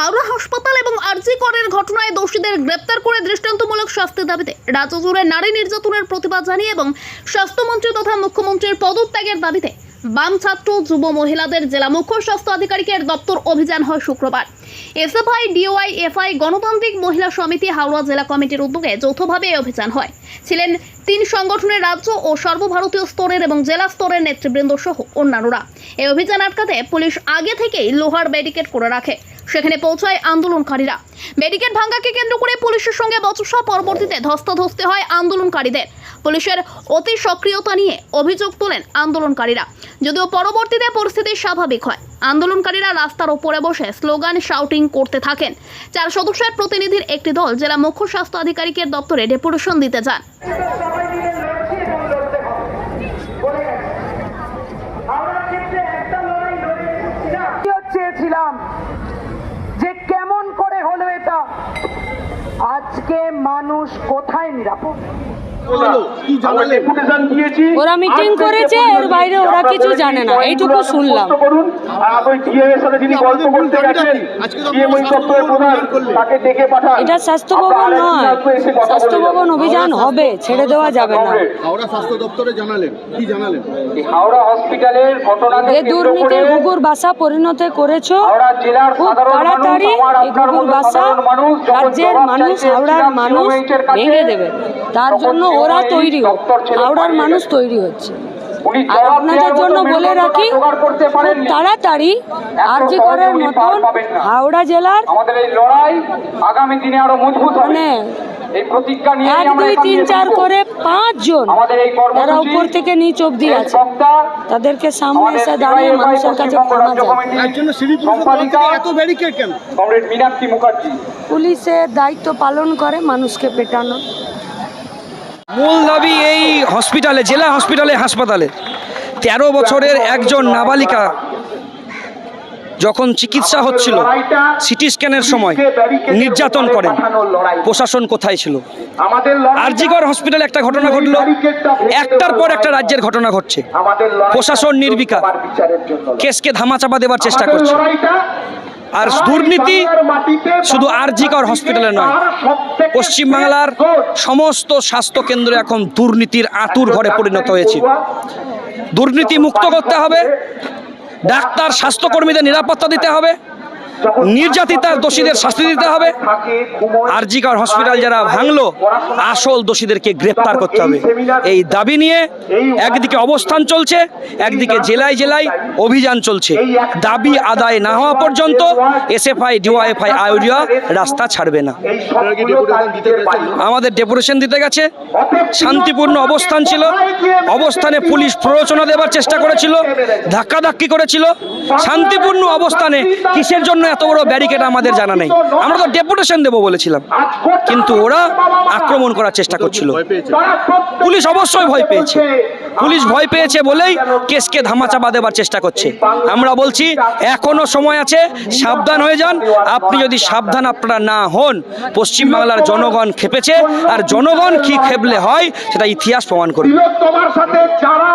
হাওড়া হাসপাতাল এবং আরজি করের ঘটনায় দোষীদের গ্রেপ্তার করে দৃষ্টান্তমূলক শাস্তির দাবিতে রাজ্য জুড়ে নারী নির্যাতনের প্রতিবাদ জানিয়ে এবং স্বাস্থ্যমন্ত্রী তথা মুখ্যমন্ত্রীর পদত্যাগের দাবিতে বাম ছাত্র যুব মহিলাদের জেলা মুখ্য স্বাস্থ্য আধিকারিকের দপ্তর অভিযান হয় শুক্রবার। এসএফআই ডিওআই এফআই গণতান্ত্রিক মহিলা সমিতি হাওড়া জেলা কমিটির উদ্যোগে যৌথভাবে এই অভিযান হয়। ছিলেন তিন সংগঠনের রাজ্য ও সর্বভারতীয় স্তরের এবং জেলা স্তরের নেতৃবৃন্দ সহ অন্যান্যরা। এই অভিযান আটকাতে পুলিশ আগে থেকেই লোহার ব্যারিকেড করে রাখে। সেখানে পৌঁছায় আন্দোলনকারীরা। ব্যারিকেড ভাঙ্গাকে কেন্দ্র করে পুলিশের সঙ্গে বচসা পরবর্তীতে ধস্তাধস্তি হয় আন্দোলনকারীদের। পুলিশের অতি সক্রিয়তা নিয়ে অভিযোগ তোলেন আন্দোলনকারীরা। যদিও পরবর্তীতে পরিস্থিতি স্বাভাবিক হয়, আন্দোলনকারীরা রাস্তার ওপরে বসে স্লোগান শাউটিং করতে থাকেন। চার সদস্যের প্রতিনিধির একটি দল জেলা মুখ্য স্বাস্থ্য আধিকারিকের দপ্তরে ডেপুটেশন দিতে যান। চেয়েছিলাম I আজকে মানুষ কোথায় নিরাপদ? কি জানালে? ডেপুটেশন দিয়েছি। ওরা মিটিং করেছে এর বাইরে ওরা কিছু জানে না। এইটুকু শুনলাম। করুন। আর ওই ডিএম এর সাথে যিনি গল্প করতে গেছেন ডিএম ওই দপ্তরের প্রধান তাকে ডেকে পাঠান। এটা স্বাস্থ্য ভবন নয়। স্বাস্থ্য ভবন অভিযান হবে ছেড়ে দেওয়া যাবে না। হাওড়া স্বাস্থ্য দপ্তরে জানালেন কি জানালেন? হাওড়া হসপিটালের যে দুর্নীতির গুগুর বাসা পরিণত করেছ খুব তাড়াতাড়ি এই বাসা সাধারণ মানুষ যখন রাজ্যের মানুষ হাওড়ার মানুষ ভেঙে দেবে। তার জন্য ওরা তৈরি হাওড়ার মানুষ তৈরি হচ্ছে। আর আপনাদের জন্য বলে রাখি খুব তাড়াতাড়ি আরজি করার মতন। হাওড়া জেলার মানে এক দুই তিন চার করে পাঁচজন আমাদের এই উপর থেকে নিচ অব্দি আছে তাদেরকে সামনে এসে দাঁড়িয়ে মানুষের কাছে ক্ষমা পুলিশের দায়িত্ব পালন করে মানুষকে পেটানো। মূল দাবি এই হসপিটালে জেলা হসপিটালে হাসপাতালে। তেরো বছরের একজন নাবালিকা যখন চিকিৎসা হচ্ছিল সিটি স্ক্যানের সময় নির্যাতন করেন। প্রশাসন কোথায় ছিল? আরজিগড় হসপিটালে একটা ঘটনা ঘটলো। একটার পর একটা রাজ্যের ঘটনা ঘটছে। প্রশাসন নির্বিকার। কেসকে ধামাচাপা দেওয়ার চেষ্টা করছে। আর দুর্নীতি শুধু আরজিকর হসপিটালে নয় পশ্চিমবাংলার সমস্ত স্বাস্থ্য কেন্দ্র এখন দুর্নীতির আতুর ঘরে পরিণত হয়েছে দুর্নীতি মুক্ত করতে হবে। ডাক্তার স্বাস্থ্যকর্মীদের নিরাপত্তা দিতে হবে। নির্যাতিতার দোষীদের শাস্তি দিতে হবে। আরজিকর হসপিটাল যারা ভাঙলো, আসল দোষীদেরকে গ্রেপ্তার করতে হবে। এই দাবি নিয়ে একদিকে অবস্থান চলছে, একদিকে জেলায় জেলায় অভিযান চলছে। দাবি আদায় না হওয়া পর্যন্ত এস এফ এসএফআই, ডিওয়াইএফআই আয়োডিয়া রাস্তা ছাড়বে না। আমাদের ডেপুটেশন দিতে গেছে। শান্তিপূর্ণ অবস্থান ছিল। অবস্থানে পুলিশ প্ররোচনা দেবার চেষ্টা করেছিল, ধাক্কাধাক্কি করেছিল। শান্তিপূর্ণ অবস্থানে কিসের জন্য এত বড় ব্যারিকেড আমাদের জানা নেই। আমরা তো ডেপুটেশন দেবো বলেছিলাম। কিন্তু ওরা আক্রমণ করার চেষ্টা করছিল। পুলিশ অবশ্যই ভয় পেয়েছে। পুলিশ ভয় পেয়েছে বলেই কেসকে ধামাচাপা দেওয়ার চেষ্টা করছে। আমরা বলছি, এখনও সময় আছে, সাবধান হয়ে যান। আপনি যদি সাবধান আপনারা না হন, পশ্চিমবাংলার জনগণ খেপেছে। আর জনগণ কি খেপলে হয়, সেটা ইতিহাস প্রমাণ করবে। তোমার সাথে, যারা